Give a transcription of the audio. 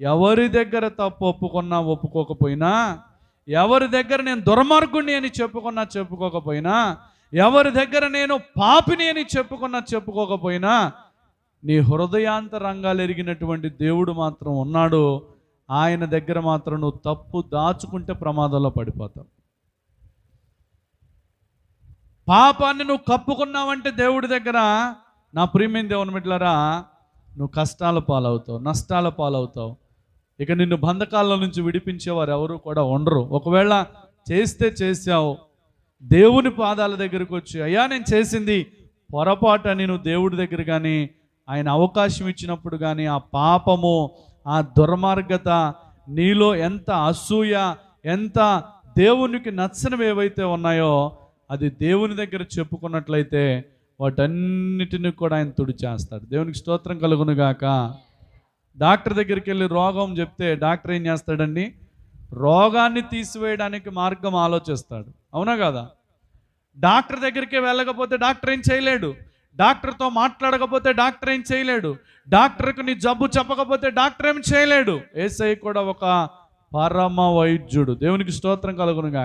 ఎవరి దగ్గర తప్పు ఒప్పుకున్నా ఒప్పుకోకపోయినా ఎవరి దగ్గర నేను దుర్మార్గుణ్ణి అని చెప్పుకున్నా చెప్పుకోకపోయినా ఎవరి దగ్గర నేను పాపిని అని చెప్పుకున్నా చెప్పుకోకపోయినా నీ హృదయాంతరంగాలు ఎరిగినటువంటి దేవుడు మాత్రం ఉన్నాడు. ఆయన దగ్గర మాత్రం నువ్వు తప్పు దాచుకుంటే ప్రమాదంలో పడిపోతావు. పాపాన్ని నువ్వు కప్పుకున్నావంటే దేవుడి దగ్గర నా ప్రియమైన దేవుని మిట్లరా నువ్వు కష్టాల పాలవుతావు నష్టాల పాలవుతావు. ఇక నిన్ను బంధకాల నుంచి విడిపించేవారు ఎవరు కూడా ఉండరు. ఒకవేళ చేస్తే చేసావు దేవుని పాదాల దగ్గరికి వచ్చి అయ్యా నేను చేసింది పొరపాటు అని నువ్వు దేవుడి దగ్గర కానీ ఆయన అవకాశం ఇచ్చినప్పుడు కానీ ఆ పాపము ఆ దుర్మార్గత నీలో ఎంత అసూయ ఎంత దేవునికి నచ్చనివి ఏవైతే ఉన్నాయో అది దేవుని దగ్గర చెప్పుకున్నట్లయితే వాటన్నిటిని కూడా ఆయన తుడిచేస్తాడు. దేవునికి స్తోత్రం కలుగునుగాక డాక్టర్ దగ్గరికి వెళ్ళి రోగం చెప్తే డాక్టర్ ఏం చేస్తాడండి? రోగాన్ని తీసివేయడానికి మార్గం ఆలోచిస్తాడు. అవునా కదా? డాక్టర్ దగ్గరికి వెళ్ళకపోతే డాక్టర్ ఏం చేయలేడు. డాక్టర్తో మాట్లాడకపోతే డాక్టర్ ఏం చేయలేడు. డాక్టర్కి నీ జబ్బు చెప్పకపోతే డాక్టర్ ఏం చేయలేడు. ఏసై కూడా ఒక పరమ వైద్యుడు దేవునికి స్తోత్రం కలుగునుగా